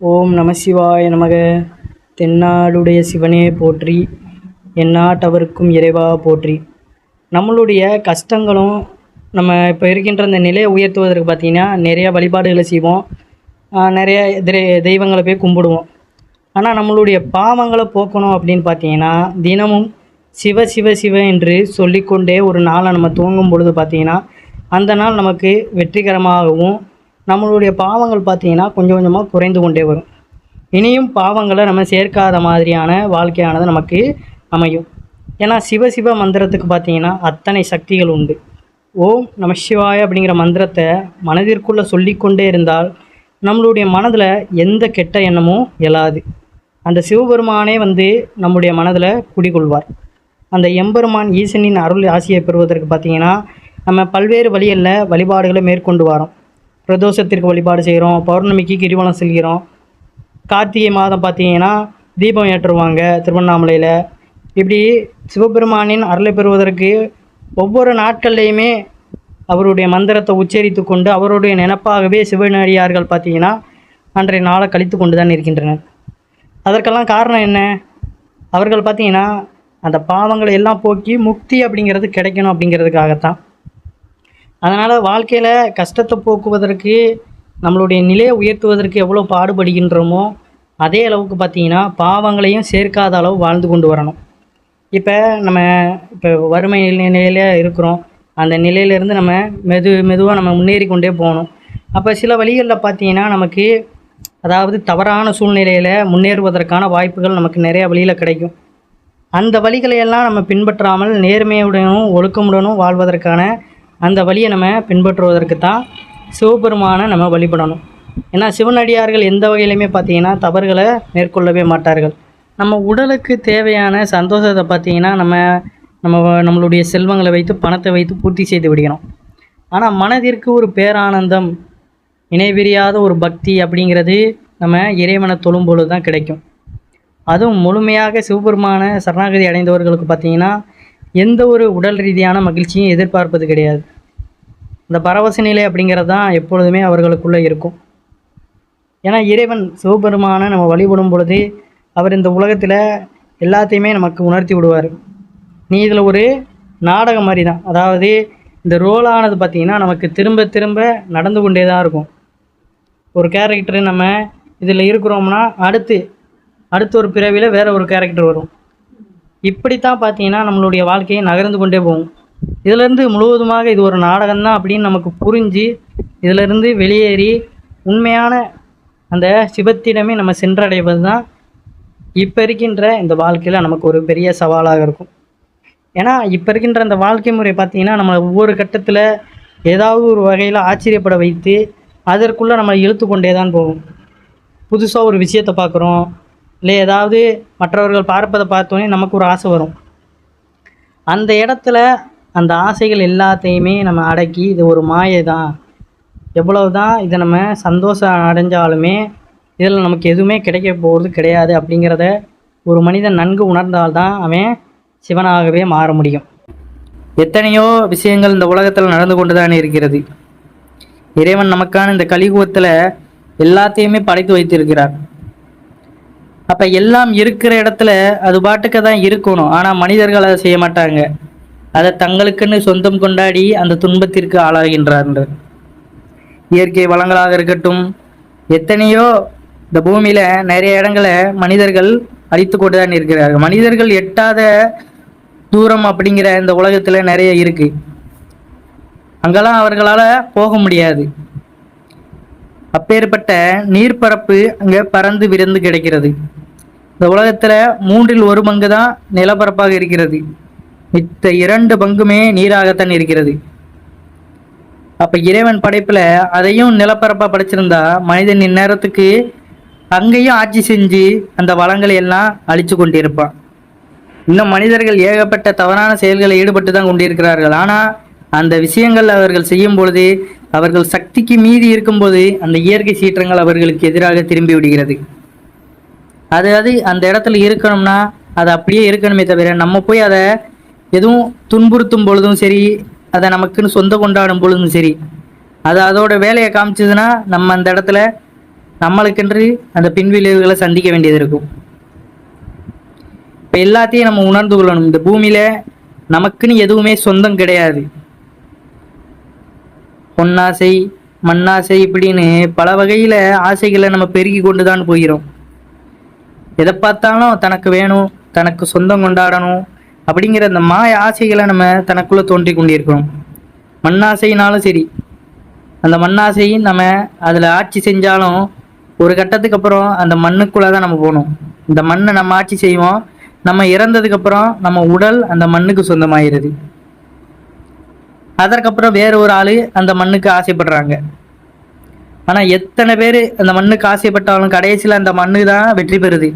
ஓம் நம சிவாய நமக. தென்னாடுடைய சிவனே போற்றி எந்நாட்டவருக்கும் இறைவா போற்றி. நம்மளுடைய கஷ்டங்களும் நம்ம இப்போ இருக்கின்ற இந்த நிலையை உயர்த்துவதற்கு பார்த்திங்கன்னா நிறைய வழிபாடுகளை செய்வோம். நிறைய தெய்வங்களை போய் கும்பிடுவோம். ஆனால் நம்மளுடைய பாவங்களை போக்கணும் அப்படின்னு பார்த்தீங்கன்னா தினமும் சிவ சிவ சிவ என்று சொல்லிக்கொண்டே ஒரு நாளை நம்ம தூங்கும் பொழுது பார்த்திங்கன்னா அந்த நாள் நமக்கு வெற்றிகரமாகவும் நம்மளுடைய பாவங்கள் பார்த்தீங்கன்னா கொஞ்சம் கொஞ்சமாக குறைந்து கொண்டே வரும். இனியும் பாவங்களை நம்ம சேர்க்காத மாதிரியான வாழ்க்கையானது நமக்கு அமையும். ஏன்னா சிவ சிவ மந்திரத்துக்கு பார்த்தீங்கன்னா அத்தனை சக்திகள் உண்டு. ஓம் நம சிவாய அப்படிங்கிற மந்திரத்தை மனதிற்குள்ளே சொல்லிக்கொண்டே இருந்தால் நம்மளுடைய மனதில் எந்த கெட்ட எண்ணமும் எழாது. அந்த சிவபெருமானே வந்து நம்முடைய மனதில் குடிகொள்வார். அந்த எம்பெருமான் ஈசனின் அருள் ஆசியை பெறுவதற்கு பார்த்திங்கன்னா நம்ம பல்வேறு வழிகளில் வழிபாடுகளை மேற்கொண்டு வரோம். பிரதோஷத்திற்கு வழிபாடு செய்கிறோம் பௌர்ணமிக்கு கிரிவலம் செல்கிறோம். கார்த்திகை மாதம் பார்த்தீங்கன்னா தீபம் ஏற்றுவாங்க திருவண்ணாமலையில். இப்படி சிவபெருமானின் அருளை பெறுவதற்கு ஒவ்வொரு நாட்கள்லையுமே அவருடைய மந்திரத்தை உச்சரித்து கொண்டு அவருடைய நினப்பாகவே சிவனடியார்கள் பார்த்தீங்கன்னா அன்றைய நாளை கழித்து கொண்டு தான் இருக்கின்றனர். அதற்கெல்லாம் காரணம் என்ன? அவர்கள் பார்த்தீங்கன்னா அந்த பாவங்களை எல்லாம் போக்கி முக்தி அப்படிங்கிறது கிடைக்கணும் அப்படிங்கிறதுக்காகத்தான். அதனால் வாழ்க்கையில் கஷ்டத்தை போக்குவதற்கு நம்மளுடைய நிலையை உயர்த்துவதற்கு எவ்வளோ பாடுபடுகின்றோமோ அதே அளவுக்கு பார்த்தீங்கன்னா பாவங்களையும் சேர்க்காத அளவு வாழ்ந்து கொண்டு வரணும். இப்போ நம்ம இப்போ வறுமை நிலையில் இருக்கிறோம். அந்த நிலையிலேருந்து நம்ம மெது மெதுவாக நம்ம முன்னேறி கொண்டே போகணும். அப்போ சில வழிகளில் பார்த்தீங்கன்னா நமக்கு அதாவது தவறான சூழ்நிலையில் முன்னேறுவதற்கான வாய்ப்புகள் நமக்கு நிறைய வழியில் கிடைக்கும். அந்த வழிகளையெல்லாம் நம்ம பின்பற்றாமல் நேர்மையுடனும் ஒழுக்கமுடனும் வாழ்வதற்கான அந்த வழியை நம்ம பின்பற்றுவதற்கு தான் சிவபெருமானை நம்ம வழிபடணும். ஏன்னா சிவனடியார்கள் எந்த வகையிலையுமே பார்த்தீங்கன்னா தவறுகளை மேற்கொள்ளவே மாட்டார்கள். நம்ம உடலுக்கு தேவையான சந்தோஷத்தை பார்த்தீங்கன்னா நம்ம நம்ம நம்மளுடைய செல்வங்களை வைத்து பணத்தை வைத்து பூர்த்தி செய்து விடுகிறோம். ஆனால் மனதிற்கு ஒரு பேரானந்தம் இணைபிரியாத ஒரு பக்தி அப்படிங்கிறது நம்ம இறைவனை தொழும் பொழுது தான் கிடைக்கும். அதுவும் முழுமையாக சிவபெருமான சரணாகதி அடைந்தவர்களுக்கு பார்த்தீங்கன்னா எந்த ஒரு உடல் ரீதியான மகிழ்ச்சியும் எதிர்பார்ப்பது கிடையாது. இந்த பரவச நிலை அப்படிங்கிறது தான் எப்பொழுதுமே அவர்களுக்குள்ளே இருக்கும். ஏன்னா இறைவன் சிவபெருமானை நம்ம வழிபடும் பொழுது அவர் இந்த உலகத்தில் எல்லாத்தையுமே நமக்கு உணர்த்தி விடுவார். நீ இதில் ஒரு நாடகம் மாதிரி தான் அதாவது இந்த ரோலானது பார்த்திங்கன்னா நமக்கு திரும்ப திரும்ப நடந்து கொண்டே தான் இருக்கும். ஒரு கேரக்டர் நம்ம இதில் இருக்கிறோம்னா அடுத்து அடுத்த ஒரு பிறவியில் வேறு ஒரு கேரக்டர் வரும். இப்படித்தான் பார்த்தீங்கன்னா நம்மளுடைய வாழ்க்கையை நகர்ந்து கொண்டே போகும். இதிலிருந்து முழுவதுமாக இது ஒரு நாடகம் தான் அப்படின்னு நமக்கு புரிஞ்சு இதிலிருந்து வெளியேறி உண்மையான அந்த சிவத்திடமே நம்ம சென்றடைவது தான் இப்போ இருக்கின்ற இந்த வாழ்க்கையில் நமக்கு ஒரு பெரிய சவாலாக இருக்கும். ஏன்னா இப்போ இருக்கின்ற அந்த வாழ்க்கை முறை பார்த்தீங்கன்னா நம்ம ஒவ்வொரு கட்டத்தில் ஏதாவது ஒரு வகையில் ஆச்சரியப்பட வைத்து அதற்குள்ளே நம்ம இழுத்து கொண்டே தான் போகும். புதுசாக ஒரு விஷயத்தை பார்க்குறோம். இல்லை ஏதாவது மற்றவர்கள் பார்ப்பதை பார்த்தோன்னே நமக்கு ஒரு ஆசை வரும். அந்த இடத்துல அந்த ஆசைகள் எல்லாத்தையுமே நம்ம அடக்கி இது ஒரு மாயை தான். எவ்வளவு தான் இதை நம்ம சந்தோஷம் அடைஞ்சாலுமே இதில் நமக்கு எதுவுமே கிடைக்க போகிறது கிடையாது அப்படிங்கிறத ஒரு மனிதன் நன்கு உணர்ந்தால்தான் அவன் சிவனாகவே மாற முடியும். எத்தனையோ விஷயங்கள் இந்த உலகத்தில் நடந்து கொண்டு தானே இருக்கிறது. இறைவன் நமக்கான இந்த கலியுகத்தில் எல்லாத்தையுமே படைத்து வைத்திருக்கிறார். அப்ப எல்லாம் இருக்கிற இடத்துல அது பாட்டுக்கு தான் இருக்கணும். ஆனா மனிதர்கள் அதை செய்ய மாட்டாங்க. அதை தங்களுக்குன்னு சொந்தம் கொண்டாடி அந்த துன்பத்திற்கு ஆளாகின்றார்கள். இயற்கை வளங்களாக இருக்கட்டும் எத்தனையோ இந்த பூமியில நிறைய இடங்களை மனிதர்கள் அழித்து கொண்டு தான் இருக்கிறார்கள். மனிதர்கள் எட்டாத தூரம் அப்படிங்கிற இந்த உலகத்துல நிறைய இருக்கு. அங்கெல்லாம் அவர்களால போக முடியாது. அப்பேற்பட்ட நீர்ப்பரப்பு அங்க பறந்து விருந்து கிடைக்கிறது. இந்த உலகத்தில் மூன்றில் ஒரு பங்கு தான் நிலப்பரப்பாக இருக்கிறது. மித்த இரண்டு பங்குமே நீராகத்தான் இருக்கிறது. அப்போ இறைவன் படைப்பில் அதையும் நிலப்பரப்பாக படைச்சிருந்தா மனிதன் இந்நேரத்துக்கு அங்கேயும் ஆட்சி செஞ்சு அந்த வளங்களை எல்லாம் அழிச்சு கொண்டிருப்பான். இன்னும் மனிதர்கள் ஏகப்பட்ட தவறான செயல்களை ஈடுபட்டு தான் கொண்டிருக்கிறார்கள். ஆனால் அந்த விஷயங்கள் அவர்கள் செய்யும் பொழுது அவர்கள் சக்திக்கு மீறி இருக்கும்போது அந்த இயற்கை சீற்றங்கள் அவர்களுக்கு எதிராக திரும்பி விடுகிறது. அதாவது அந்த இடத்துல இருக்கணும்னா அது அப்படியே இருக்கணுமே தவிர நம்ம போய் அதை எதுவும் துன்புறுத்தும் பொழுதும் சரி அதை நமக்குன்னு சொந்த கொண்டாடும் பொழுதும் சரி அது அதோட வேலையை காமிச்சதுன்னா நம்ம அந்த இடத்துல நம்மளுக்கென்று அந்த பின்விளைவுகளை சந்திக்க வேண்டியது இருக்கும். இப்போ எல்லாத்தையும் நம்ம உணர்ந்து கொள்ளணும். இந்த பூமியில் நமக்குன்னு எதுவுமே சொந்தம் கிடையாது. பொன்னாசை மண்ணாசை இப்படின்னு பல வகையில் ஆசைகளை நம்ம பெருகி கொண்டு தான் போகிறோம். எதை பார்த்தாலும் தனக்கு வேணும் தனக்கு சொந்தம் கொண்டாடணும் அப்படிங்கிற அந்த மாய ஆசைகளை நம்ம தனக்குள்ளே தோன்றி கொண்டிருக்கிறோம். மண்ணாசைனாலும் சரி. அந்த மண்ணாசையும் நம்ம அதில் ஆட்சி செஞ்சாலும் ஒரு கட்டத்துக்கு அப்புறம் அந்த மண்ணுக்குள்ளே தான் நம்ம போகணும். இந்த மண்ணை நம்ம ஆட்சி செய்வோம். நம்ம இறந்ததுக்கப்புறம் நம்ம உடல் அந்த மண்ணுக்கு சொந்தமாயிருது அதற்கப்புறம் வேற ஒரு ஆள் அந்த மண்ணுக்கு ஆசைப்படுறாங்க. ஆனால் எத்தனை பேர் அந்த மண்ணுக்கு ஆசைப்பட்டாலும் கடைசியில் அந்த மண்ணு தான் வெற்றி பெறுது.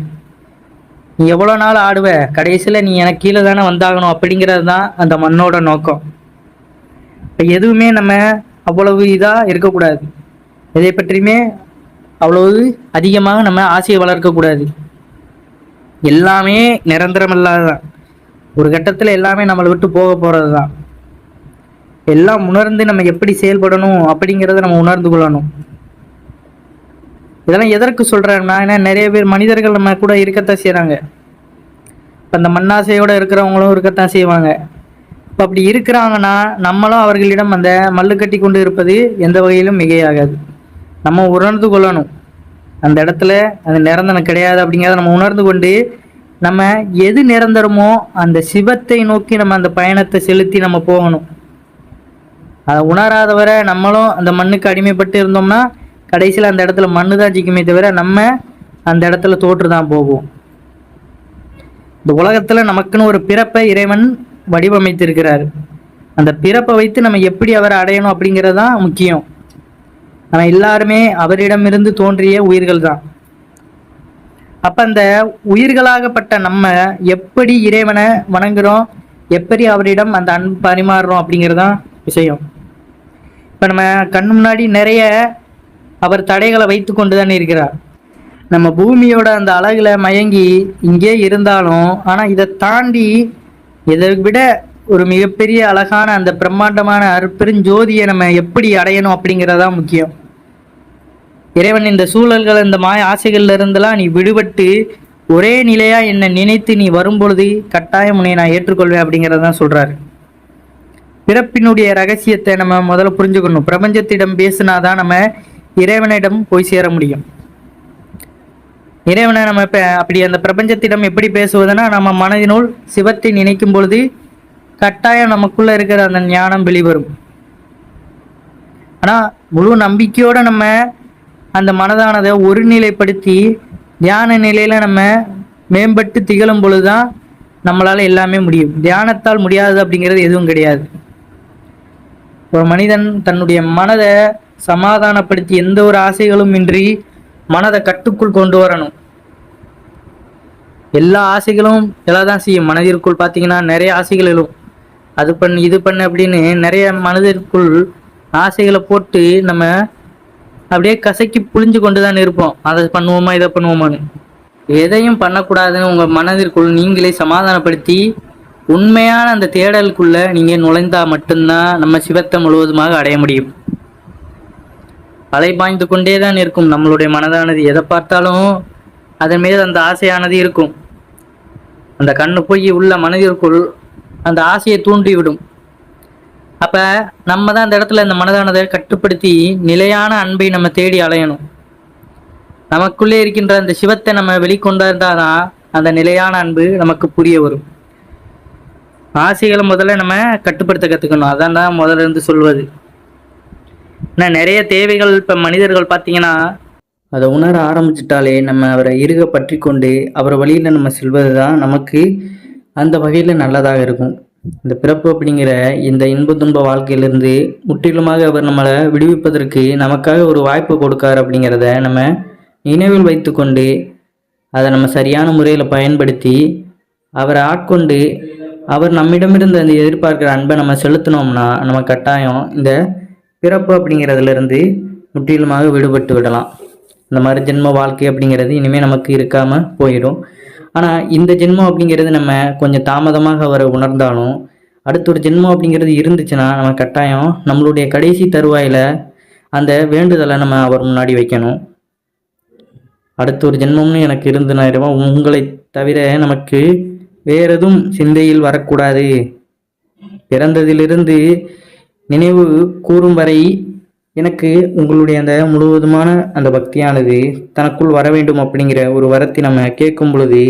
நீ எவ்வளோ நாள் ஆடுவ? கடைசியில் நீ எனக்கு கீழே தானே வந்தாகணும் அப்படிங்கிறது தான் அந்த மண்ணோட நோக்கம். இப்போ எதுவுமே நம்ம அவ்வளவு இதாக இருக்கக்கூடாது. எதை பற்றியுமே அவ்வளவு அதிகமாக நம்ம ஆசையை வளர்க்கக்கூடாது. எல்லாமே நிரந்தரமில்லாததான் ஒரு கட்டத்தில் எல்லாமே நம்மளை விட்டு போக போகிறது தான் எல்லாம் உணர்ந்து நம்ம எப்படி செயல்படணும் அப்படிங்கிறத நம்ம உணர்ந்து கொள்ளணும். இதெல்லாம் எதற்கு சொல்கிறேன்னா ஏன்னா நிறைய பேர் மனிதர்கள் நம்ம கூட இருக்கத்தான் செய்கிறாங்க இப்போ அந்த மண்ணாசையோடு இருக்கிறவங்களும் இருக்கத்தான் செய்வாங்க. இப்போ அப்படி இருக்கிறாங்கன்னா நம்மளும் அவர்களிடம் அந்த மல்லு கட்டி கொண்டு இருப்பது எந்த வகையிலும் மிகையாகாது. நம்ம உணர்ந்து கொள்ளணும். அந்த இடத்துல அது நிரந்தரம் கிடையாது அப்படிங்கிறத நம்ம உணர்ந்து கொண்டு நம்ம எது நிரந்தரமோ அந்த சிவத்தை நோக்கி நம்ம அந்த பயணத்தை செலுத்தி நம்ம போகணும். அதை உணராதவரை நம்மளும் அந்த மண்ணுக்கு அடிமைப்பட்டு இருந்தோம்னா கடைசியில் அந்த இடத்துல மண்ணு தான் ஜிக்குமே தவிர நம்ம அந்த இடத்துல தோற்று தான் போவோம். இந்த உலகத்தில் நமக்குன்னு ஒரு பிறப்பை இறைவன் வடிவமைத்திருக்கிறார். அந்த பிறப்பை வைத்து நம்ம எப்படி அவரை அடையணும் அப்படிங்கிறது தான் முக்கியம். நம்ம எல்லாருமே அவரிடமிருந்து தோன்றிய உயிர்கள் தான். அப்போ அந்த உயிர்களாகப்பட்ட நம்ம எப்படி இறைவனை வணங்குறோம் எப்படி அவரிடம் அந்த அன்பு பரிமாறுறோம் அப்படிங்கிறதான் விஷயம். இப்போ நம்ம கண் முன்னாடி நிறைய அவர் தடைகளை வைத்து கொண்டுதான் இருக்கிறார். நம்ம பூமியோட அந்த அழகுல மயங்கி இங்கே இருந்தாலும் ஆனால் இதை தாண்டி இதை விட ஒரு மிகப்பெரிய அழகான அந்த பிரம்மாண்டமான அற்பெருஞ்சோதியை நம்ம எப்படி அடையணும் அப்படிங்கிறதா முக்கியம். இறைவன் இந்த சூழல்கள் இந்த மாய ஆசைகள்ல இருந்தெல்லாம் நீ விடுபட்டு ஒரே நிலையா என்னை நினைத்து நீ வரும்பொழுது கட்டாயம் உன்னை நான் ஏற்றுக்கொள்வேன் அப்படிங்கிறதான் சொல்றாரு. பிறப்பினுடைய ரகசியத்தை நம்ம முதல்ல புரிஞ்சுக்கணும். பிரபஞ்சத்திடம் பேசினாதான் நம்ம இறைவனிடம் போய் சேர முடியும். இறைவனை நம்ம இப்போ அப்படி அந்த பிரபஞ்சத்திடம் எப்படி பேசுவதுன்னா நம்ம மனதினுள் சிவத்தை நினைக்கும் பொழுது கட்டாயம் நமக்குள்ள இருக்கிற அந்த ஞானம் வெளிவரும். ஆனால் முழு நம்பிக்கையோட நம்ம அந்த மனதானதை ஒருநிலைப்படுத்தி தியான நிலையில நம்ம மேம்பட்டு திகழும் பொழுதுதான் நம்மளால எல்லாமே முடியும். தியானத்தால் முடியாது அப்படிங்கிறது எதுவும் கிடையாது. ஒரு மனிதன் தன்னுடைய மனதை சமாதானப்படுத்தி எந்த ஒரு ஆசைகளும் இன்றி மனதை கட்டுக்குள் கொண்டு வரணும். எல்லா ஆசைகளும் எல்லாம் செய்யும். மனதிற்குள் பார்த்தீங்கன்னா நிறைய ஆசைகள் எழும். அது பண்ணு இது பண்ணு அப்படின்னு நிறைய மனதிற்குள் ஆசைகளை போட்டு நம்ம அப்படியே கசக்கி புழிஞ்சு கொண்டு தான் இருப்போம். அதை பண்ணுவோமா இதை பண்ணுவோமான்னு. எதையும் பண்ணக்கூடாதுன்னு உங்கள் மனதிற்குள் நீங்களே சமாதானப்படுத்தி உண்மையான அந்த தேடலுக்குள்ளே நீங்கள் நுழைந்தால் மட்டும்தான் நம்ம சிவத்தை முழுவதுமாக அடைய முடியும். அலை பாய்ந்து கொண்டே தான் இருக்கும். நம்மளுடைய மனதானது எதை பார்த்தாலும் அதன் மீது அந்த ஆசையானது இருக்கும். அந்த கண்ணு போய் உள்ள மனதிற்குள் அந்த ஆசையை தூண்டிவிடும். அப்போ நம்ம தான் அந்த இடத்துல இந்த மனதானதை கட்டுப்படுத்தி நிலையான அன்பை நம்ம தேடி அலையணும். நமக்குள்ளே இருக்கின்ற அந்த சிவத்தை நம்ம வெளிக்கொண்டாதான் அந்த நிலையான அன்பு நமக்கு புரிய வரும். ஆசைகளை முதல்ல நம்ம கட்டுப்படுத்த கற்றுக்கணும் அதான் தான் முதல்ல இருந்து சொல்வது. ஆனால் நிறைய தேவைகள் இப்போ மனிதர்கள் பார்த்தீங்கன்னா அதை உணர ஆரம்பிச்சிட்டாலே நம்ம அவரை இருக பற்றி கொண்டு அவர் வழியில் நம்ம செல்வது தான் நமக்கு அந்த வகையில் நல்லதாக இருக்கும். இந்த பிறப்பு அப்படிங்கிற இந்த இன்ப துன்ப வாழ்க்கையிலிருந்து முற்றிலுமாக அவர் நம்மளை விடுவிப்பதற்கு நமக்காக ஒரு வாய்ப்பு கொடுக்கார் அப்படிங்கிறத நம்ம நினைவில் வைத்துக்கொண்டு அதை நம்ம சரியான முறையில் பயன்படுத்தி அவரை ஆட்கொண்டு அவர் நம்மிடமிருந்து அந்த எதிர்பார்க்கிற அன்பை நம்ம செலுத்தினோம்னா நம்ம கட்டாயம் இந்த பிறப்பு அப்படிங்கிறதுலேருந்து முற்றிலுமாக விடுபட்டு விடலாம். இந்த மாதிரி ஜென்ம வாழ்க்கை அப்படிங்கிறது இனிமேல் நமக்கு இருக்காமல் போயிடும். ஆனால் இந்த ஜென்மம் அப்படிங்கிறது நம்ம கொஞ்சம் தாமதமாக அவரை உணர்ந்தாலும் அடுத்த ஒரு ஜென்மம் அப்படிங்கிறது இருந்துச்சுன்னா நம்ம கட்டாயம் நம்மளுடைய கடைசி தருவாயில் அந்த வேண்டுதலை நம்ம அவர் முன்னாடி வைக்கணும். அடுத்த ஒரு ஜென்மம்னு எனக்கு இருந்தனா இறைவா உங்களை தவிர நமக்கு வேற எதுவும் சிந்தையில் வரக்கூடாது. பிறந்ததிலிருந்து நினைவு கூறும் வரை எனக்கு உங்களுடைய அந்த முழுவதுமான அந்த பக்தியானது தனக்குள் வர வேண்டும் அப்படிங்கிற ஒரு வரத்தை நம்ம கேட்கும் பொழுது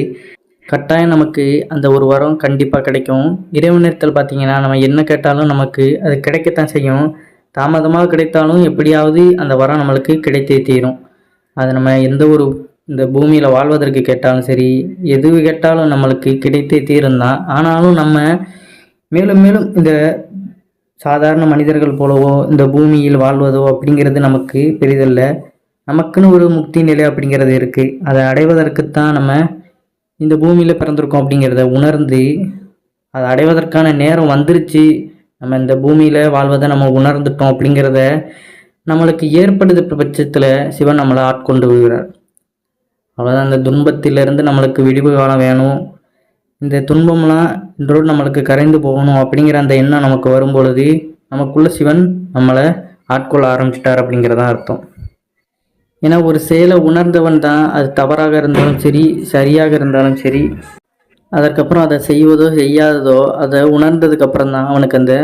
கட்டாயம் நமக்கு அந்த ஒரு வரம் கண்டிப்பாக கிடைக்கும். இறைவனிடத்தில் பார்த்தீங்கன்னா நம்ம என்ன கேட்டாலும் நமக்கு அது கிடைக்கத்தான் செய்யும். தாமதமாக கிடைத்தாலும் எப்படியாவது அந்த வரம் நம்மளுக்கு கிடைத்தே தீரும். அது நம்ம எந்த ஒரு இந்த பூமியில் வாழ்வதற்கு கேட்டாலும் சரி எது கேட்டாலும் நம்மளுக்கு கிடைத்தே தீரும் தான் ஆனாலும் நம்ம மேலும் மேலும் இந்த சாதாரண மனிதர்கள் போலவோ இந்த பூமியில் வாழ்வதோ அப்படிங்கிறது நமக்கு பெரிதல்ல. நமக்குன்னு ஒரு முக்தி நிலை அப்படிங்கிறது இருக்குது அதை அடைவதற்குத்தான் நம்ம இந்த பூமியில் பிறந்திருக்கோம் அப்படிங்கிறத உணர்ந்து அதை அடைவதற்கான நேரம் வந்துருச்சு. நம்ம இந்த பூமியில் வாழ்வதை நம்ம உணர்ந்துட்டோம் அப்படிங்கிறத நம்மளுக்கு ஏற்படுது பட்சத்தில் சிவன் நம்மளை ஆட்கொண்டு விடுகிறார் அவ்வளோதான் அந்த துன்பத்திலிருந்து நம்மளுக்கு விடிவு காலம் வேணும். இந்த துன்பம்லாம் இன்றோடு நம்மளுக்கு கரைந்து போகணும் அப்படிங்கிற அந்த எண்ணம் நமக்கு வரும் பொழுது நமக்குள்ள சிவன் நம்மளை ஆட்கொள்ள ஆரம்பிச்சிட்டார் அப்படிங்கிறதான் அர்த்தம். ஏன்னா ஒரு செயலை உணர்ந்தவன் தான் அது தவறாக இருந்தாலும் சரி சரியாக இருந்தாலும் சரி அதற்கப்புறம் அதை செய்வதோ செய்யாததோ அதை உணர்ந்ததுக்கு அப்புறம் தான் அவனுக்கு அந்த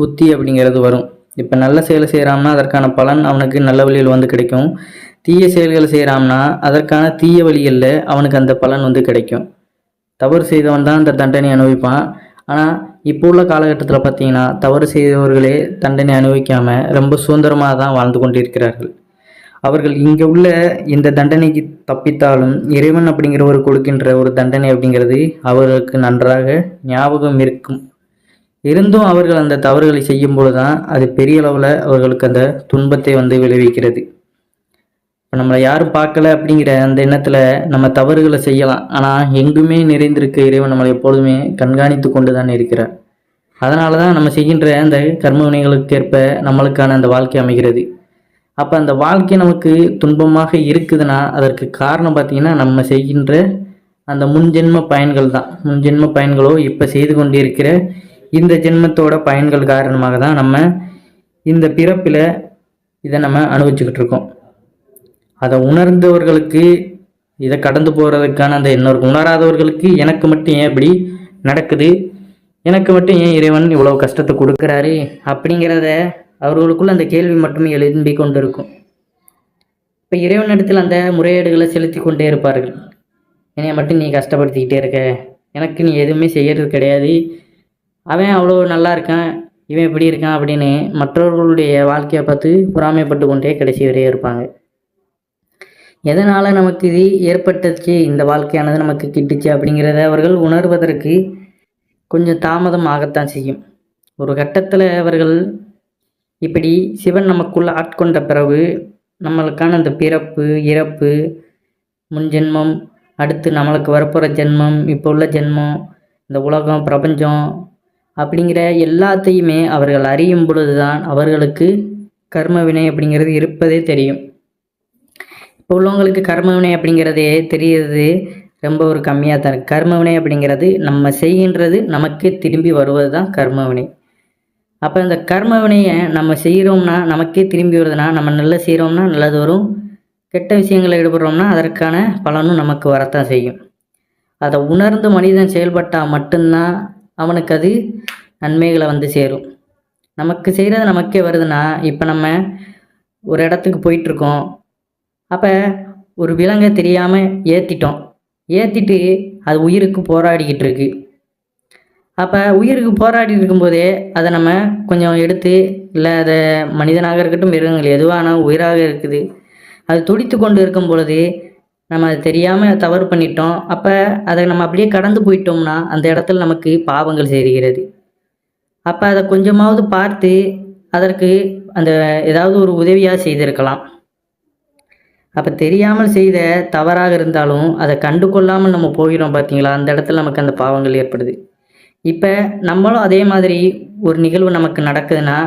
புத்தி அப்படிங்கிறது வரும். இப்போ நல்ல செயலை செய்கிறான்னா அதற்கான பலன் அவனுக்கு நல்ல வழியில் வந்து கிடைக்கும். தீய செயல்களை செய்கிறான்னா அதற்கான தீய வழிகளில் அவனுக்கு அந்த பலன் வந்து கிடைக்கும். தவறு செய்தவன் தான் அந்த தண்டனை அனுபவிப்பான். ஆனால் இப்போ உள்ள காலகட்டத்தில் பார்த்தீங்கன்னா தவறு செய்தவர்களே தண்டனை அனுபவிக்காமல் ரொம்ப சுதந்திரமாக தான் வாழ்ந்து கொண்டிருக்கிறார்கள். அவர்கள் இங்கே உள்ள இந்த தண்டனைக்கு தப்பித்தாலும் இறைவன் அப்படிங்கிற ஒரு கொடுக்கின்ற ஒரு தண்டனை அப்படிங்கிறது அவர்களுக்கு நன்றாக ஞாபகம் இருக்கும். இருந்தும் அவர்கள் அந்த தவறுகளை செய்யும் பொழுது தான் அது பெரிய அளவில் அவர்களுக்கு அந்த துன்பத்தை வந்து விளைவிக்கிறது. இப்போ நம்மளை யாரும் பார்க்கல அப்படிங்கிற அந்த எண்ணத்தில் நம்ம தவறுகளை செய்யலாம். ஆனால் எங்குமே நிறைந்திருக்க இறைவன் நம்மளை எப்பொழுதுமே கண்காணித்து கொண்டு தான் இருக்கிறார். அதனால தான் நம்ம செய்கின்ற அந்த கர்ம நம்மளுக்கான அந்த வாழ்க்கை அமைகிறது. அப்போ அந்த வாழ்க்கை நமக்கு துன்பமாக இருக்குதுன்னா அதற்கு காரணம் பார்த்திங்கன்னா நம்ம செய்கின்ற அந்த முன்ஜென்ம பயன்கள் தான். முன்ஜென்ம பயன்களோ இப்போ செய்து கொண்டிருக்கிற இந்த ஜென்மத்தோட பயன்கள் காரணமாக தான் நம்ம இந்த பிறப்பில் இதை நம்ம அனுபவிச்சுக்கிட்டு இருக்கோம். அதை உணர்ந்தவர்களுக்கு இதை கடந்து போகிறதுக்கான அந்த எண்ணம் இருக்கும் உணராதவர்களுக்கு எனக்கு மட்டும் ஏன் இப்படி நடக்குது? எனக்கு மட்டும் ஏன் இறைவன் இவ்வளோ கஷ்டத்தை கொடுக்குறாரு? அப்படிங்கிறத அவர்களுக்குள்ள அந்த கேள்வி மட்டுமே எழும்பி கொண்டு இருக்கும் இப்போ இறைவனிடத்தில் அந்த முறையீடுகளை செலுத்தி கொண்டே இருப்பார்கள். என்னைய மட்டும் நீ கஷ்டப்படுத்திக்கிட்டே இருக்க. எனக்கு நீ எதுவுமே செய்யறது கிடையாது. அவன் அவ்வளோ நல்லா இருக்கான். இவன் இப்படி இருக்கான் அப்படின்னு மற்றவர்களுடைய வாழ்க்கையை பார்த்து பொறாமைப்பட்டு கொண்டே கடைசி வரையே இருப்பாங்க. எதனால் நமக்கு இது ஏற்பட்டுச்சு இந்த வாழ்க்கையானது நமக்கு கிட்டுச்சு அப்படிங்கிறத அவர்கள் உணர்வதற்கு கொஞ்சம் தாமதம் ஆகத்தான் செய்யும். ஒரு கட்டத்தில் அவர்கள் இப்படி சிவன் நமக்குள்ளே ஆட்கொண்ட பிறகு நம்மளுக்கான அந்த பிறப்பு இறப்பு முன் ஜென்மம் அடுத்து நம்மளுக்கு வரப்போகிற ஜென்மம் இப்போ உள்ள ஜென்மம் இந்த உலகம் பிரபஞ்சம் அப்படிங்கிற எல்லாத்தையுமே அவர்கள் அறியும் பொழுது தான் அவர்களுக்கு கர்ம வினை அப்படிங்கிறது இருப்பதே தெரியும். இப்போ உள்ளவங்களுக்கு கர்மவினை அப்படிங்கிறதே தெரியறது ரொம்ப ஒரு கம்மியாக தான் கர்மவினை அப்படிங்கிறது நம்ம செய்கின்றது நமக்கே திரும்பி வருவது தான் கர்மவினை அப்போ இந்த கர்மவினையை நம்ம செய்கிறோம்னா நமக்கே திரும்பி வருதுன்னா நம்ம நல்ல செய்கிறோம்னா நல்லது வரும். கெட்ட விஷயங்களை ஈடுபடுறோம்னா அதற்கான பலனும் நமக்கு வரத்தான் செய்யும். அதை உணர்ந்து மனிதன் செயல்பட்டால் மட்டும்தான் அவனுக்கு அது நன்மைகளை வந்து சேரும். நமக்கு செய்கிறது நமக்கே வருதுன்னா இப்போ நம்ம ஒரு இடத்துக்கு போயிட்டுருக்கோம் அப்போ ஒரு விலங்கை தெரியாமல் ஏற்றிட்டோம் ஏற்றிட்டு அது உயிருக்கு போராடிக்கிட்டு இருக்கு. அப்போ உயிருக்கு போராடி இருக்கும்போதே அதை நம்ம கொஞ்சம் எடுத்து இல்லை அதை மனிதனாக இருக்கட்டும் மிருகங்கள் எதுவான உயிராக இருக்குது. அது துடித்து கொண்டு இருக்கும் பொழுது நம்ம அது தெரியாமல் தவறு பண்ணிட்டோம். அப்போ அதை நம்ம அப்படியே கடந்து போயிட்டோம்னா அந்த இடத்துல நமக்கு பாவங்கள் சேர்கிறது. அப்போ அதை கொஞ்சமாவது பார்த்து அதற்கு அந்த ஏதாவது ஒரு உதவியாக செய்திருக்கலாம். அப்போ தெரியாமல் செய்த தவறாக இருந்தாலும் அதை கண்டு கொள்ளாமல் நம்ம போகிறோம் பார்த்தீங்களா அந்த இடத்துல நமக்கு அந்த பாவங்கள் ஏற்படுது. இப்போ நம்மளும் அதே மாதிரி ஒரு நிகழ்வு நமக்கு நடக்குதுன்னா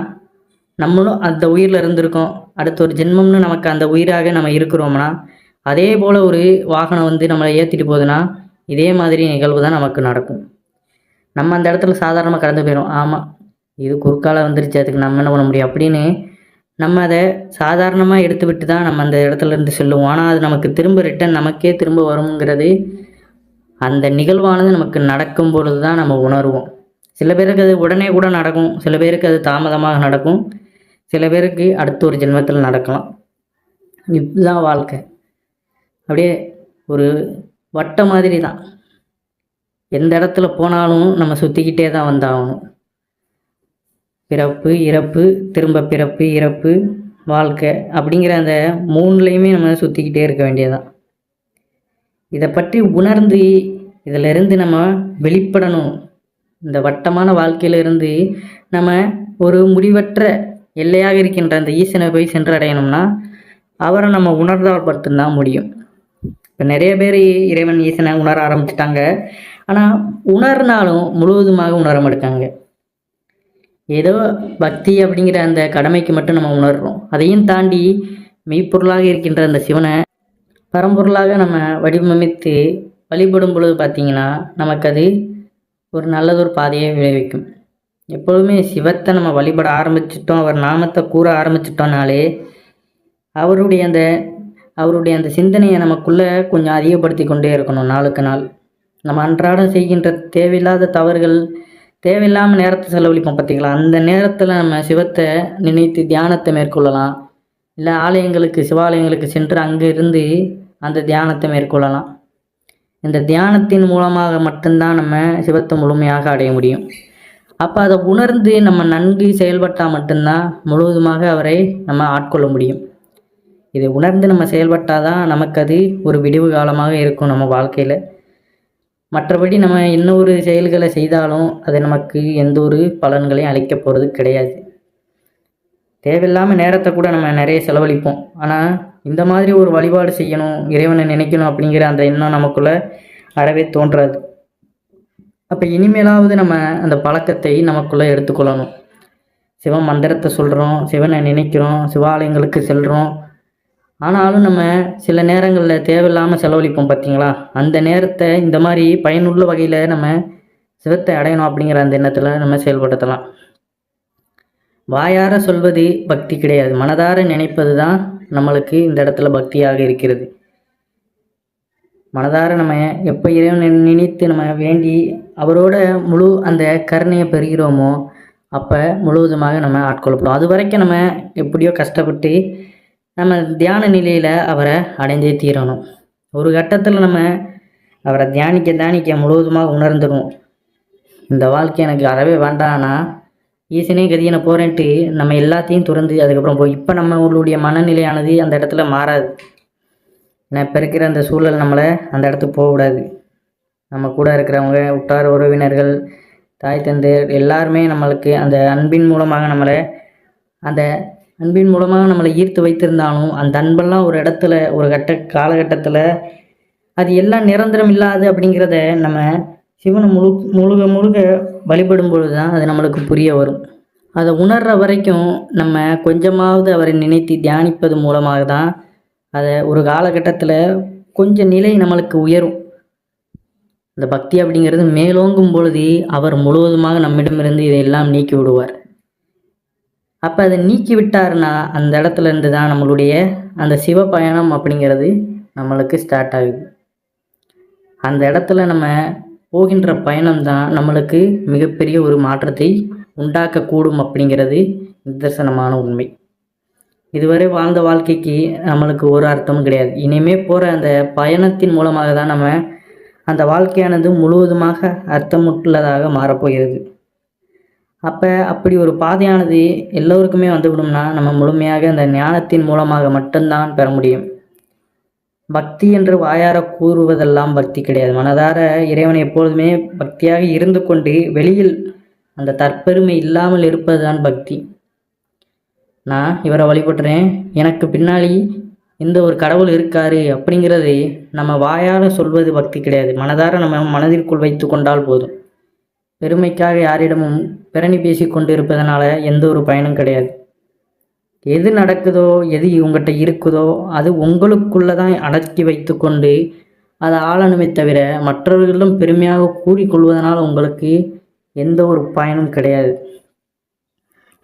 நம்மளும் அந்த உயிரில் இருந்திருக்கோம். அடுத்த ஒரு ஜென்மம்னு நமக்கு அந்த உயிராக நம்ம இருக்கிறோம்னா அதே போல் ஒரு வாகனம் வந்து நம்மளை ஏற்றிட்டு போகுதுன்னா இதே மாதிரி நிகழ்வு தான் நமக்கு நடக்கும். நம்ம அந்த இடத்துல சாதாரணமாக கடந்து போயிடும் ஆமாம் இது குறுக்கால வந்துருச்சு அதுக்கு நம்ம என்ன பண்ண முடியும்? அப்படின்னு நம்ம அதை சாதாரணமாக எடுத்துவிட்டு தான் நம்ம அந்த இடத்துல இருந்து செல்லுவோம். ஆனால் அது நமக்கு திரும்ப ரிட்டன் நமக்கே திரும்ப வருங்கிறது அந்த நிகழ்வானது நமக்கு நடக்கும் பொழுது தான் நம்ம உணர்வோம். சில பேருக்கு அது உடனே கூட நடக்கும். சில பேருக்கு அது தாமதமாக நடக்கும். சில பேருக்கு அடுத்த ஒரு ஜென்மத்தில் நடக்கலாம். இதுதான் வாழ்க்கை. அப்படியே ஒரு வட்ட மாதிரி தான் எந்த இடத்துல போனாலும் நம்ம சுற்றிக்கிட்டே தான் வந்தாகணும். பிறப்பு இறப்பு திரும்ப பிறப்பு இறப்பு வாழ்க்கை அப்படிங்கிற அந்த மூணுலேயுமே நம்ம சுற்றிக்கிட்டே இருக்க வேண்டியதுதான். இதை பற்றி உணர்ந்து இதிலிருந்து நம்ம வெளிப்படணும். இந்த வட்டமான வாழ்க்கையிலிருந்து நம்ம ஒரு முடிவற்ற எல்லையாக இருக்கின்ற அந்த ஈசனை போய் சென்றடையணும்னா அவரை நம்ம உணர்ந்தால் மட்டும்தான் முடியும். இப்போ நிறைய பேர் இறைவன் ஈசனை உணர ஆரம்பிச்சிட்டாங்க. ஆனால் உணர்னாலும் முழுவதுமாக உணர மாட்டாங்க ஏதோ பக்தி அப்படிங்கிற அந்த கடமைக்கு மட்டும் நம்ம உணர்றோம். அதையும் தாண்டி மெய்ப்பொருளாக இருக்கின்ற அந்த சிவனை பரம்பொருளாக நம்ம வடிவமைத்து வழிபடும் பொழுது பார்த்திங்கன்னா நமக்கு அது ஒரு நல்லதொரு பாதையை விளைவிக்கும். எப்பொழுதுமே சிவத்தை நம்ம வழிபட ஆரம்பிச்சிட்டோம் அவர் நாமத்தை கூற ஆரம்பிச்சிட்டோம்னாலே அவருடைய அந்த அவருடைய அந்த சிந்தனையை நமக்குள்ளே கொஞ்சம் அதிகப்படுத்தி கொண்டே இருக்கணும் நாளுக்கு நாள். நம்ம அன்றாடம் செய்கின்ற தேவையில்லாத தவறுகள் தேவையில்லாமல் நேரத்தை செலவழிப்போம் பார்த்தீங்களா அந்த நேரத்தில் நம்ம சிவத்தை நினைத்து தியானத்தை மேற்கொள்ளலாம். இல்லை ஆலயங்களுக்கு சிவாலயங்களுக்கு சென்று அங்கே இருந்து அந்த தியானத்தை மேற்கொள்ளலாம். இந்த தியானத்தின் மூலமாக மட்டும்தான் நம்ம சிவத்தை முழுமையாக அடைய முடியும். அப்போ அதை உணர்ந்து நம்ம நன்கு செயல்பட்டால் மட்டும்தான் முழுவதுமாக அவரை நம்ம ஆட்கொள்ள முடியும். இதை உணர்ந்து நம்ம செயல்பட்டால் தான் நமக்கு அது ஒரு விடிவு காலமாக இருக்கும் நம்ம வாழ்க்கையில். மற்றபடி நம்ம என்ன ஒரு செயல்களை செய்தாலும் அது நமக்கு எந்த ஒரு பலன்களையும் அளிக்க போகிறது கிடையாது. தேவையில்லாமல் நேரத்தை கூட நம்ம நிறைய செலவழிப்போம். ஆனால் இந்த மாதிரி ஒரு வழிபாடு செய்யணும் இறைவனை நினைக்கணும் அப்படிங்கிற அந்த எண்ணம் நமக்குள்ளே அறவே தோன்றாது. அப்போ இனிமேலாவது நம்ம அந்த பழக்கத்தை நமக்குள்ளே எடுத்துக்கொள்ளணும். சிவ மந்திரத்தை சொல்கிறோம் சிவனை நினைக்கிறோம் சிவாலயங்களுக்கு செல்கிறோம் ஆனாலும் நம்ம சில நேரங்களில் தேவையில்லாமல் செலவழிப்போம் பார்த்தீங்களா அந்த நேரத்தை இந்த மாதிரி பயனுள்ள வகையில் நம்ம சிவத்தை அடையணும் அப்படிங்கிற அந்த எண்ணத்தில் நம்ம செயல்படுத்தலாம். வாயார சொல்வது பக்தி கிடையாது. மனதார நினைப்பது தான் நம்மளுக்கு இந்த இடத்துல பக்தியாக இருக்கிறது. மனதார நம்ம எப்போ இறைவன் நினைத்து நம்ம வேண்டி அவரோட முழு அந்த கருணையை பெறுகிறோமோ அப்போ முழுவதுமாக நம்ம ஆட்கொள்ளப்படும். அது வரைக்கும் நம்ம எப்படியோ கஷ்டப்பட்டு நம்ம தியான நிலையில் அவரை அடைந்தே தீரணும். ஒரு கட்டத்தில் நம்ம அவரை தியானிக்க தியானிக்க முழுவதுமாக உணர்ந்துடும் இந்த வாழ்க்கை எனக்கு அறவே வேண்டாம்னா ஈசனே நான் போகிறேன்ட்டு நம்ம எல்லாத்தையும் துறந்து அதுக்கப்புறம் போய் இப்போ நம்மளுடைய மனநிலையானது அந்த இடத்துல மாறாது. ஏன்னா இப்போ இருக்கிற அந்த சூழல் நம்மளை அந்த இடத்துக்கு போகக்கூடாது நம்ம கூட இருக்கிறவங்க உற்றார் உறவினர்கள் தாய் தந்தையர் எல்லாருமே நம்மளுக்கு அந்த அன்பின் மூலமாக நம்மளை அந்த அன்பின் மூலமாக நம்மளை ஈர்த்து வைத்திருந்தாலும் அந்த அன்பெல்லாம் ஒரு இடத்துல ஒரு கட்ட காலகட்டத்தில் அது எல்லாம் நிரந்தரம் இல்லாது அப்படிங்கிறத நம்ம சிவனை முழு முழுக முழுக வழிபடும் பொழுது தான் அது நம்மளுக்கு புரிய வரும். அதை உணர்ற வரைக்கும் நம்ம கொஞ்சமாவது அவரை நினைத்து தியானிப்பது மூலமாக தான் அதை ஒரு காலகட்டத்தில் கொஞ்சம் நிலை நம்மளுக்கு உயரும். இந்த பக்தி அப்படிங்கிறது மேலோங்கும் பொழுது அவர் முழுவதுமாக நம்மிடமிருந்து இதையெல்லாம் நீக்கி விடுவார். அப்போ அதை நீக்கி விட்டாருன்னா அந்த இடத்துல இருந்து தான் நம்மளுடைய அந்த சிவ பயணம் அப்படிங்கிறது நம்மளுக்கு ஸ்டார்ட் ஆகுது. அந்த இடத்துல நம்ம போகின்ற பயணம் தான் நம்மளுக்கு மிகப்பெரிய ஒரு மாற்றத்தை உண்டாக்கக்கூடும் அப்படிங்கிறது நிதர்சனமான உண்மை. இதுவரை வாழ்ந்த வாழ்க்கைக்கு நம்மளுக்கு ஒரு அர்த்தமும் கிடையாது. இனிமே போகிற அந்த பயணத்தின் மூலமாக தான் நம்ம அந்த வாழ்க்கையானது முழுவதுமாக அர்த்தமுட்டுள்ளதாக மாறப்போகிறது. அப்போ அப்படி ஒரு பாதையானது எல்லோருக்குமே வந்துவிடும்னா நம்ம முழுமையாக அந்த ஞானத்தின் மூலமாக மட்டும்தான் பெற முடியும். பக்தி என்று வாயார கூறுவதெல்லாம் பக்தி கிடையாது. மனதார இறைவனை எப்பொழுதுமே பக்தியாக இருந்து கொண்டு வெளியில் அந்த தற்பெருமை இல்லாமல் இருப்பதுதான் பக்தி. நான் இவரை வழிபடுறேன். எனக்கு பின்னாடி இந்த ஒரு கடவுள் இருக்காரு அப்படிங்கிறது நம்ம வாயால் சொல்வது பக்தி கிடையாது. மனதார நம்ம மனதிற்குள் வைத்து கொண்டால் போதும். பெருமைக்காக யாரிடமும் பிறணி பேசி கொண்டிருப்பதனால எந்த ஒரு பயனும் கிடையாது. எது நடக்குதோ எது உங்கள்கிட்ட இருக்குதோ அது உங்களுக்குள்ளே தான் அடக்கி வைத்துக்கொண்டு அதை ஆளணுமே தவிர மற்றவர்களிடம் பெருமையாக கூறிக்கொள்வதனால் உங்களுக்கு எந்த ஒரு பயனும் கிடையாது.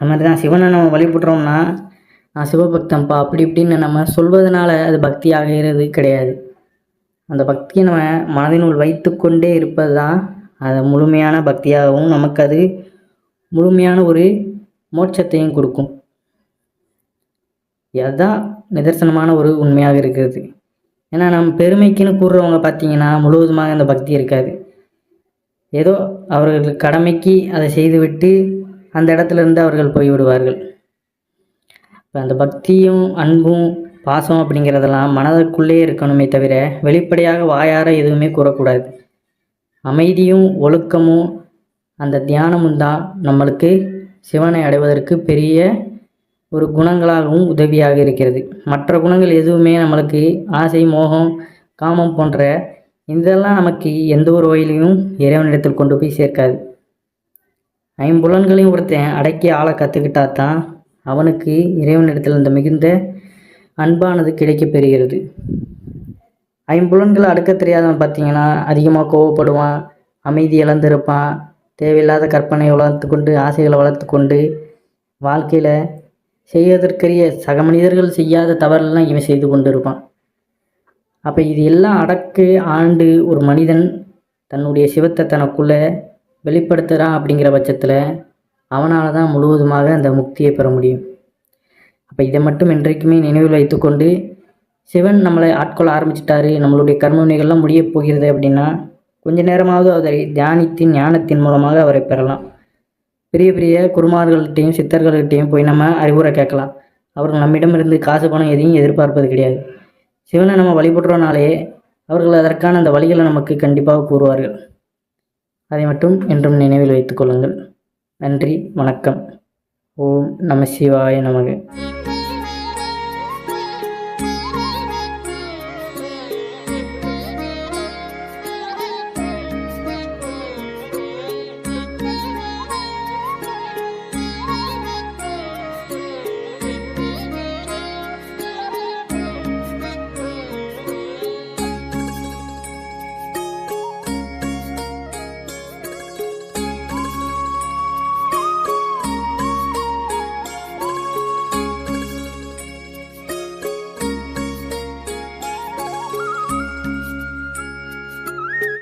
அது மாதிரி தான் சிவனை நம்ம வழிபடுறோம்னா நான் சிவபக்தன்ப்பா அப்படி இப்படின்னு நம்ம சொல்வதனால அது பக்தி ஆகிறது கிடையாது. அந்த பக்தியை நம்ம மனதினுள் வைத்துக்கொண்டே இருப்பது தான் அதை முழுமையான பக்தியாகவும் நமக்கு அது முழுமையான ஒரு மோட்சத்தையும் கொடுக்கும். அதுதான் நிதர்சனமான ஒரு உண்மையாக இருக்கிறது. ஏன்னா நம்ம பெருமைக்குன்னு கூறுறவங்க பார்த்தீங்கன்னா முழுவதுமாக அந்த பக்தி இருக்காது. ஏதோ அவர்கள் கடமைக்கு அதை செய்துவிட்டு அந்த இடத்துல இருந்து அவர்கள் போய்விடுவார்கள். இப்போ அந்த பக்தியும் அன்பும் பாசம் அப்படிங்கிறதெல்லாம் மனதுக்குள்ளே இருக்கணுமே தவிர வெளிப்படையாக வாயார எதுவுமே கூறக்கூடாது. அமைதியும் ஒழுக்கமும் அந்த தியானமும் தான் நம்மளுக்கு சிவனை அடைவதற்கு பெரிய ஒரு குணங்களாகவும் உதவியாக இருக்கிறது. மற்ற குணங்கள் எதுவுமே நம்மளுக்கு ஆசை மோகம் காமம் போன்ற இதெல்லாம் நமக்கு எந்த ஒரு வகையிலையும் இறைவனிடத்தில் கொண்டு போய் சேர்க்காது. ஐம்புலன்களையும் ஒருத்தன் அடக்கி ஆள கற்றுக்கிட்டா தான் அவனுக்கு இறைவனிடத்தில் இந்த மிகுந்த அன்பானது கிடைக்கப் பெறுகிறது. ஐம்புலன்களை அடுக்க தெரியாதவன் பார்த்தீங்கன்னா அதிகமாக கோவப்படுவான் அமைதி இழந்திருப்பான் தேவையில்லாத கற்பனை வளர்த்து கொண்டு ஆசைகளை வளர்த்து கொண்டு வாழ்க்கையில் செய்வதற்கரிய சக மனிதர்கள் செய்யாத தவறெல்லாம் இவன் செய்து கொண்டு இருப்பான் அப்போ இது எல்லாம் அடக்கு ஆண்டு ஒரு மனிதன் தன்னுடைய சிவத்தை தனக்குள்ளே வெளிப்படுத்துகிறான் அப்படிங்கிற பட்சத்தில் அவனால் தான் முழுவதுமாக அந்த முக்தியை பெற முடியும். அப்போ இதை மட்டும் என்றைக்குமே நினைவில் வைத்துக்கொண்டு சிவன் நம்மளை ஆட்கொள்ள ஆரம்பிச்சிட்டாரு. நம்மளுடைய கர்மவினைகள்லாம் முடியப் போகிறது அப்படின்னா கொஞ்ச நேரமாவது அவரை தியானித்தின் ஞானத்தின் மூலமாக அவரை பெறலாம். பெரிய பெரிய குருமார்கள்ட்டையும் சித்தர்கள்கிட்டையும் போய் நம்ம அறிவுரை கேட்கலாம். அவர்கள் நம்மிடமிருந்து காசு பணம் எதையும் எதிர்பார்ப்பது கிடையாது. சிவனை நம்ம வழிபடுறோனாலே அவர்கள் அதற்கான அந்த வழிகளை நமக்கு கண்டிப்பாக கூறுவார்கள். அதை மட்டும் என்றும் நினைவில் வைத்துக் கொள்ளுங்கள். நன்றி வணக்கம். ஓம் நம சிவாய நமக.